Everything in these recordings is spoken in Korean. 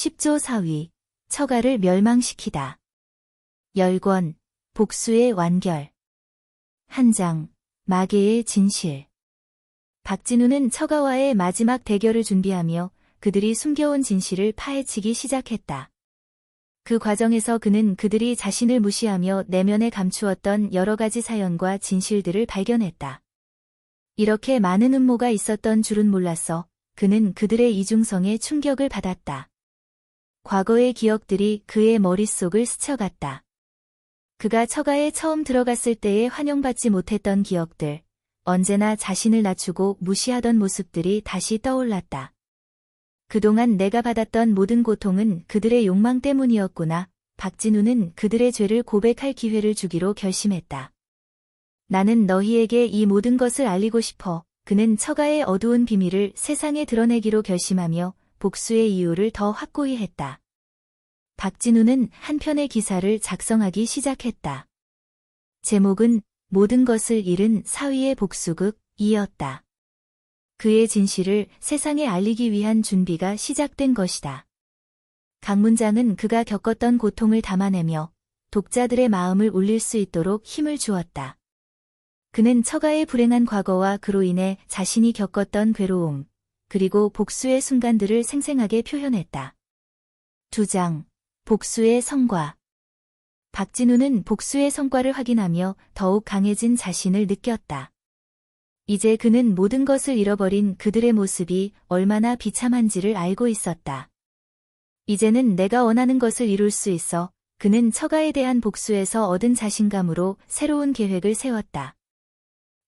10조 4위, 처가를 멸망시키다. 열권, 복수의 완결. 한 장, 마계의 진실. 박진우는 처가와의 마지막 대결을 준비하며 그들이 숨겨온 진실을 파헤치기 시작했다. 그 과정에서 그는 그들이 자신을 무시하며 내면에 감추었던 여러 가지 사연과 진실들을 발견했다. 이렇게 많은 음모가 있었던 줄은 몰랐어 그는 그들의 이중성에 충격을 받았다. 과거의 기억들이 그의 머릿속을 스쳐갔다. 그가 처가에 처음 들어갔을 때에 환영받지 못했던 기억들, 언제나 자신을 낮추고 무시하던 모습들이 다시 떠올랐다. 그동안 내가 받았던 모든 고통은 그들의 욕망 때문이었구나. 박진우는 그들의 죄를 고백할 기회를 주기로 결심했다. 나는 너희에게 이 모든 것을 알리고 싶어. 그는 처가의 어두운 비밀을 세상에 드러내기로 결심하며 복수의 이유를 더 확고히 했다. 박진우는 한 편의 기사를 작성하기 시작했다. 제목은 모든 것을 잃은 사위의 복수극이었다. 그의 진실을 세상에 알리기 위한 준비가 시작된 것이다. 각 문장은 그가 겪었던 고통을 담아내며 독자들의 마음을 울릴 수 있도록 힘을 주었다. 그는 처가의 불행한 과거와 그로 인해 자신이 겪었던 괴로움, 그리고 복수의 순간들을 생생하게 표현했다. 두 장, 복수의 성과. 박진우는 복수의 성과를 확인하며 더욱 강해진 자신을 느꼈다. 이제 그는 모든 것을 잃어버린 그들의 모습이 얼마나 비참한지를 알고 있었다. 이제는 내가 원하는 것을 이룰 수 있어 그는 처가에 대한 복수에서 얻은 자신감으로 새로운 계획을 세웠다.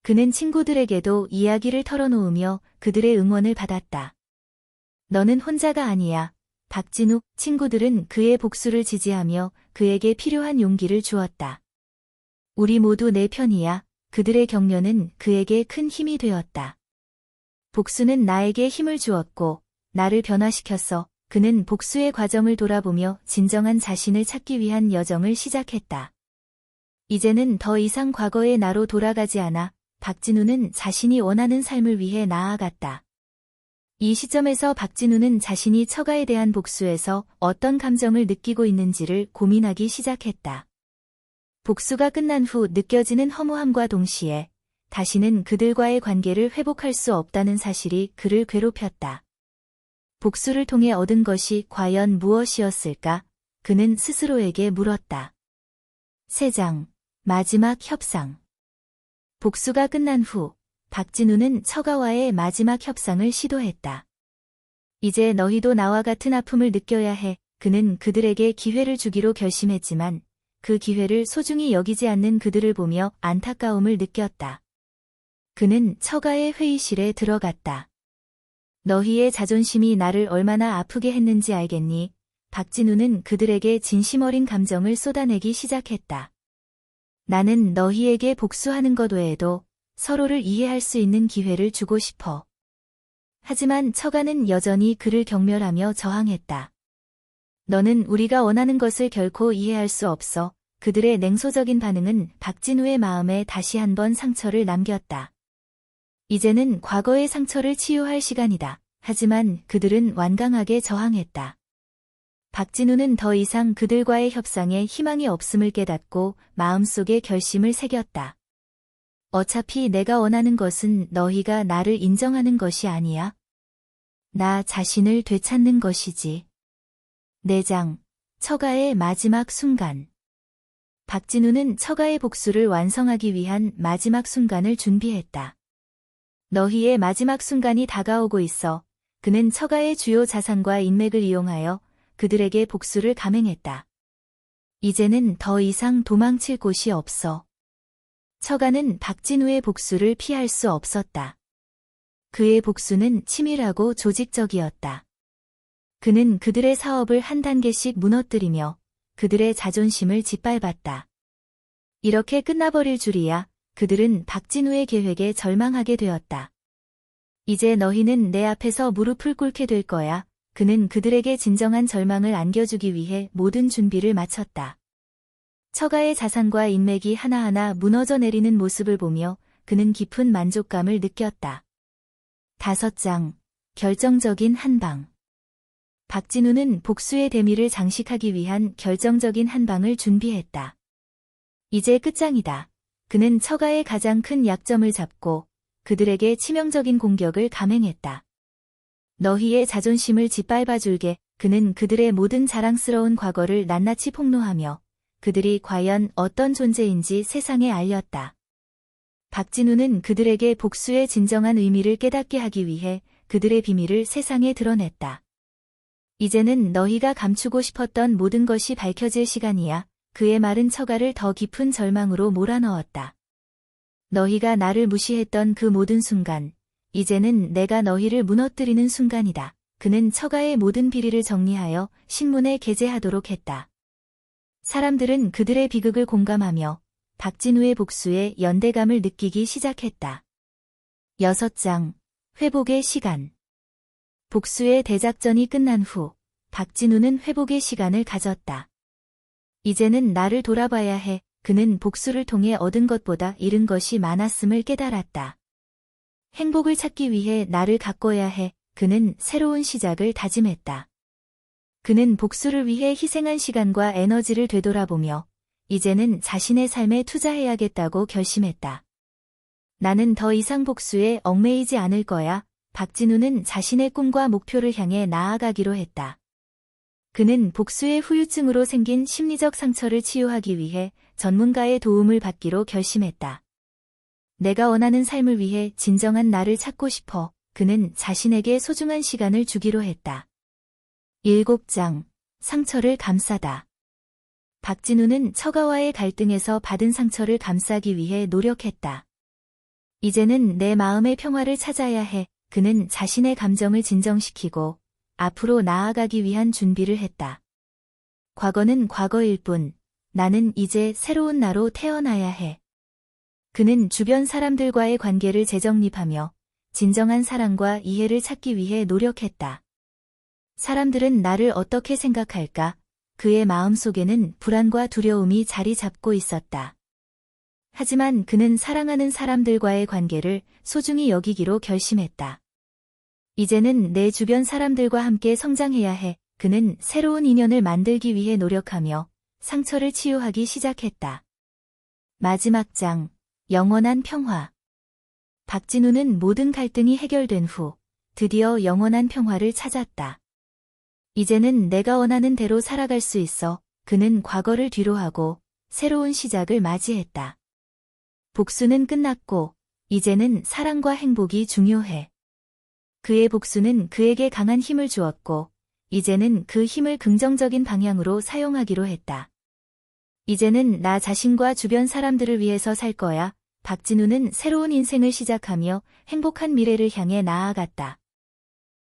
그는 친구들에게도 이야기를 털어놓으며 그들의 응원을 받았다. 너는 혼자가 아니야. 박진욱 친구들은 그의 복수를 지지하며 그에게 필요한 용기를 주었다. 우리 모두 내 편이야. 그들의 격려는 그에게 큰 힘이 되었다. 복수는 나에게 힘을 주었고 나를 변화시켰어. 그는 복수의 과정을 돌아보며 진정한 자신을 찾기 위한 여정을 시작했다. 이제는 더 이상 과거의 나로 돌아가지 않아 박진우는 자신이 원하는 삶을 위해 나아갔다. 이 시점에서 박진우는 자신이 처가에 대한 복수에서 어떤 감정을 느끼고 있는지를 고민하기 시작했다. 복수가 끝난 후 느껴지는 허무함과 동시에 다시는 그들과의 관계를 회복할 수 없다는 사실이 그를 괴롭혔다. 복수를 통해 얻은 것이 과연 무엇이었을까? 그는 스스로에게 물었다. 세장 마지막 협상. 복수가 끝난 후 박진우는 처가와의 마지막 협상을 시도했다. 이제 너희도 나와 같은 아픔을 느껴야 해. 그는 그들에게 기회를 주기로 결심했지만 그 기회를 소중히 여기지 않는 그들을 보며 안타까움을 느꼈다. 그는 처가의 회의실에 들어갔다. 너희의 자존심이 나를 얼마나 아프게 했는지 알겠니? 박진우는 그들에게 진심 어린 감정을 쏟아내기 시작했다. 나는 너희에게 복수하는 것 외에도 서로를 이해할 수 있는 기회를 주고 싶어. 하지만 처가는 여전히 그를 경멸하며 저항했다. 너는 우리가 원하는 것을 결코 이해할 수 없어. 그들의 냉소적인 반응은 박진우의 마음에 다시 한번 상처를 남겼다. 이제는 과거의 상처를 치유할 시간이다. 하지만 그들은 완강하게 저항했다. 박진우는 더 이상 그들과의 협상에 희망이 없음을 깨닫고 마음속에 결심을 새겼다. 어차피 내가 원하는 것은 너희가 나를 인정하는 것이 아니야. 나 자신을 되찾는 것이지. 내장, 처가의 마지막 순간. 박진우는 처가의 복수를 완성하기 위한 마지막 순간을 준비했다. 너희의 마지막 순간이 다가오고 있어. 그는 처가의 주요 자산과 인맥을 이용하여 그들에게 복수를 감행했다. 이제는 더 이상 도망칠 곳이 없어. 처가는 박진우의 복수를 피할 수 없었다. 그의 복수는 치밀하고 조직적이었다. 그는 그들의 사업을 한 단계씩 무너뜨리며 그들의 자존심을 짓밟았다. 이렇게 끝나버릴 줄이야 그들은 박진우의 계획에 절망하게 되었다. 이제 너희는 내 앞에서 무릎을 꿇게 될 거야. 그는 그들에게 진정한 절망을 안겨주기 위해 모든 준비를 마쳤다. 처가의 자산과 인맥이 하나하나 무너져 내리는 모습을 보며 그는 깊은 만족감을 느꼈다. 다섯 장, 결정적인 한방. 박진우는 복수의 대미를 장식하기 위한 결정적인 한 방을 준비했다. 이제 끝장이다. 그는 처가의 가장 큰 약점을 잡고 그들에게 치명적인 공격을 감행했다. 너희의 자존심을 짓밟아 줄게 그는 그들의 모든 자랑스러운 과거를 낱낱이 폭로하며 그들이 과연 어떤 존재인지 세상에 알렸다. 박진우는 그들에게 복수의 진정한 의미를 깨닫게 하기 위해 그들의 비밀을 세상에 드러냈다. 이제는 너희가 감추고 싶었던 모든 것이 밝혀질 시간이야. 그의 말은 처가를 더 깊은 절망으로 몰아넣었다. 너희가 나를 무시했던 그 모든 순간, 이제는 내가 너희를 무너뜨리는 순간이다. 그는 처가의 모든 비리를 정리하여 신문에 게재하도록 했다. 사람들은 그들의 비극을 공감하며 박진우의 복수에 연대감을 느끼기 시작했다. 6장 회복의 시간 복수의 대작전이 끝난 후 박진우는 회복의 시간을 가졌다. 이제는 나를 돌아봐야 해. 그는 복수를 통해 얻은 것보다 잃은 것이 많았음을 깨달았다. 행복을 찾기 위해 나를 가꿔야 해. 그는 새로운 시작을 다짐했다. 그는 복수를 위해 희생한 시간과 에너지를 되돌아보며 이제는 자신의 삶에 투자해야겠다고 결심했다. 나는 더 이상 복수에 얽매이지 않을 거야. 박진우는 자신의 꿈과 목표를 향해 나아가기로 했다. 그는 복수의 후유증으로 생긴 심리적 상처를 치유하기 위해 전문가의 도움을 받기로 결심했다. 내가 원하는 삶을 위해 진정한 나를 찾고 싶어 그는 자신에게 소중한 시간을 주기로 했다. 7장 상처를 감싸다. 박진우는 처가와의 갈등에서 받은 상처를 감싸기 위해 노력했다. 이제는 내 마음의 평화를 찾아야 해. 그는 자신의 감정을 진정시키고 앞으로 나아가기 위한 준비를 했다. 과거는 과거일 뿐 나는 이제 새로운 나로 태어나야 해. 그는 주변 사람들과의 관계를 재정립하며 진정한 사랑과 이해를 찾기 위해 노력했다. 사람들은 나를 어떻게 생각할까? 그의 마음속에는 불안과 두려움이 자리 잡고 있었다. 하지만 그는 사랑하는 사람들과의 관계를 소중히 여기기로 결심했다. 이제는 내 주변 사람들과 함께 성장해야 해. 그는 새로운 인연을 만들기 위해 노력하며 상처를 치유하기 시작했다. 마지막 장, 영원한 평화. 박진우는 모든 갈등이 해결된 후 드디어 영원한 평화를 찾았다. 이제는 내가 원하는 대로 살아갈 수 있어 그는 과거를 뒤로하고 새로운 시작을 맞이했다. 복수는 끝났고 이제는 사랑과 행복이 중요해. 그의 복수는 그에게 강한 힘을 주었고 이제는 그 힘을 긍정적인 방향으로 사용하기로 했다. 이제는 나 자신과 주변 사람들을 위해서 살 거야. 박진우는 새로운 인생을 시작하며 행복한 미래를 향해 나아갔다.